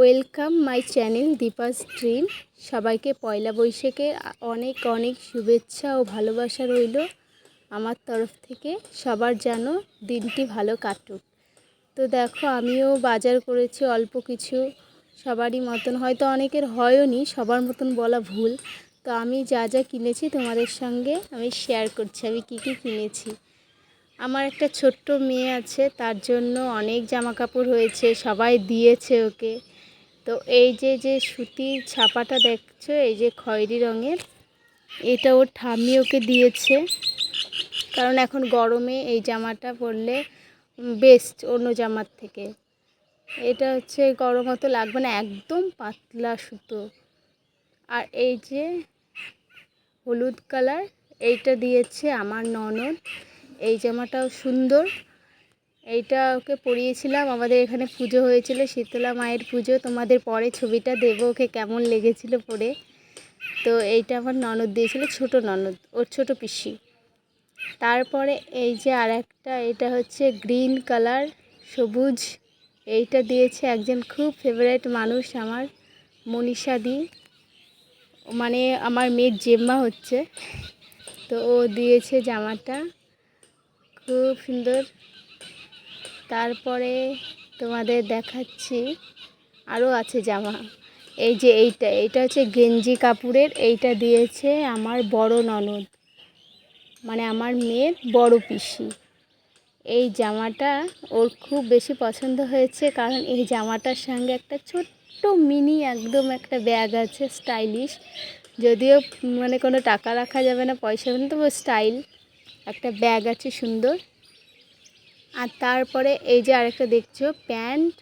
Welcome my channel Deepa's dream. সবাইকে পয়লা বৈশাখে অনেক অনেক শুভেচ্ছা ও ভালোবাসা রইল আমার তরফ থেকে। সবার যেন দিনটি ভালো কাটুক। তো দেখো, আমিও বাজার করেছি অল্প কিছু। সবারই মতন, হয়তো অনেকের হয়ও নি, সবার মতন বলা ভুল। তো আমি যা যা কিনেছি তোমাদের সঙ্গে আমি শেয়ার করছি, আমি কী কী কিনেছি। আমার একটা ছোট্ট মেয়ে আছে, তার জন্য অনেক জামা কাপড় হয়েছে, সবাই দিয়েছে ওকে। তো এই যে যে সুতির ছাপাটা দেখছ, এই যে খয়েরি রঙের, এটা ওর ঠাম্মি ওকে দিয়েছে। কারণ এখন গরমে এই জামাটা পরলে বেস্ট অন্য জামার থেকে। এটা হচ্ছে গরম অত লাগবে না, একদম পাতলা সুতো। আর এই যে হলুদ কালার, এইটা দিয়েছে আমার ননদ। এই জামাটাও সুন্দর। এইটা ওকে পরিয়েছিলাম আমাদের এখানে পুজো হয়েছিল, শীতলা মায়ের পুজো, তোমাদের পরে ছবিটা দেবো ওকে কেমন লেগেছিল পরে তো এইটা আমার ননদ দিয়েছিল, ছোট ননদ, ওর ছোট পিসি। তারপরে এই যে আর একটা এটা হচ্ছে গ্রিন কালার, সবুজ। এইটা দিয়েছে একজন খুব ফেভারেট মানুষ আমার, মনীষা দি। মানে আমার মেয়ের জেম্মা হচ্ছে। তো ও দিয়েছে জামাটা, খুব সুন্দর। তারপরে তোমাদের দেখাচ্ছি আরও আছে জামা। এই যে এইটা এইটা হচ্ছে গেঞ্জি কাপড়ের, এইটা দিয়েছে আমার বড় ননদ। মানে আমার মেয়ের বড় পিসি। এই জামাটা ওর খুব বেশি পছন্দ হয়েছে, কারণ এই জামাটার সঙ্গে একটা ছোট্ট মিনি একদম একটা ব্যাগ আছে, স্টাইলিশ। যদিও মানে কোনো টাকা রাখা যাবে না, পয়সা কিন্তু স্টাইল। একটা ব্যাগ আছে সুন্দর। আর তারপরে এই যে আরেকটা দেখছ, প্যান্ট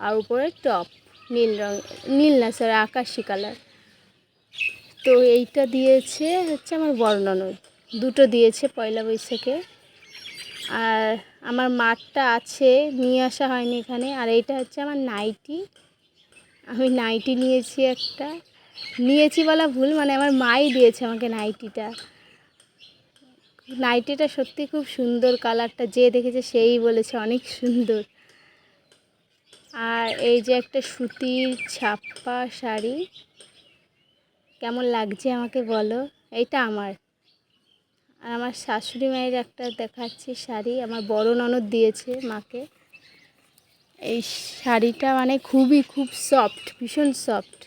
আর উপরে টপ, নীল রঙ নীল না স্যার আকাশি কালার। তো এইটা দিয়েছে হচ্ছে আমার বড় দুটো দিয়েছে পয়লা বৈশাখে। আর আমার মাঠটা আছে, নিয়ে আসা হয়নি এখানে। আর এইটা হচ্ছে আমার নাইটি। আমি নাইটি নিয়েছি একটা। নিয়েছি বলা ভুল মানে আমার মাই দিয়েছে আমাকে নাইটিটা। নাইটিটা সত্যি খুব সুন্দর কালারটা যে দেখেছে সেই বলেছে, অনেক সুন্দর। আর এই যে একটা সুতির ছাপ্পা শাড়ি, কেমন লাগছে আমাকে বলো? এইটা আমার। আর আমার শাশুড়ি মায়ের একটা দেখাচ্ছি শাড়ি, আমার বড় ননদ দিয়েছে মাকে। এই শাড়িটা মানে খুবই খুব সফট ভীষণ সফট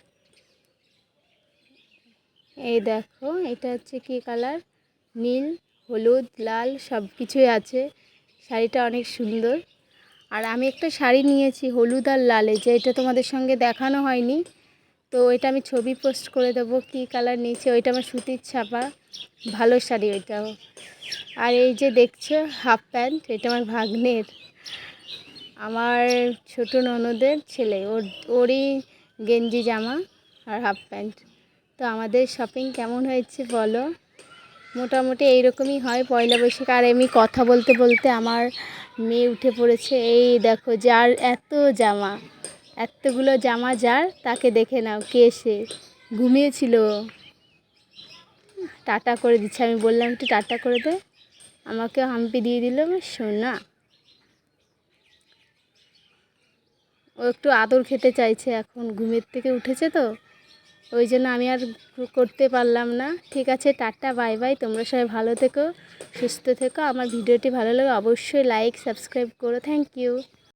এই দেখো, এটা হচ্ছে কি কালার নীল। হলুদ, লাল সব কিছুই আছে। শাড়িটা অনেক সুন্দর। আর আমি একটা শাড়ি নিয়েছি হলুদ আর লালে, যে এটা তোমাদের সঙ্গে দেখানো হয়নি। তো এটা আমি ছবি পোস্ট করে দেবো কী কালার নিয়েছি। ওইটা আমার সুতির ছাপা। ভালো শাড়ি ওইটাও। আর এই যে দেখছ, হাফ প্যান্ট, এটা আমার ভাগ্নের। আমার ছোট ননদের ছেলে, ওর, ওরই গেঞ্জি জামা আর হাফ প্যান্ট। তো আমাদের শপিং কেমন হয়েছে বলো। মোটামুটি এইরকমই হয়। পয়লা বৈশাখ আর এমনি কথা বলতে বলতে আমার মেয়ে উঠে পড়েছে। এই দেখো, যার এত জামা, এতগুলো জামা যার, তাকে দেখে নাও কে সে। ঘুমিয়েছিল। টাটা করে দিচ্ছে। আমি বললাম, একটু টাটা করে দে। আমাকে হাম্পি দিয়ে দিল সোনা। ও একটু আদর খেতে চাইছে এখন। ঘুমের থেকে উঠেছে তো। ওই জন্য আমি আর করতে পারলাম না। ঠিক আছে, টাটা, বাই বাই। তোমরা সবাই ভালো থেকো, সুস্থ থেকো। আমার ভিডিওটি ভালো লাগে অবশ্যই লাইক সাবস্ক্রাইব করো। Thank you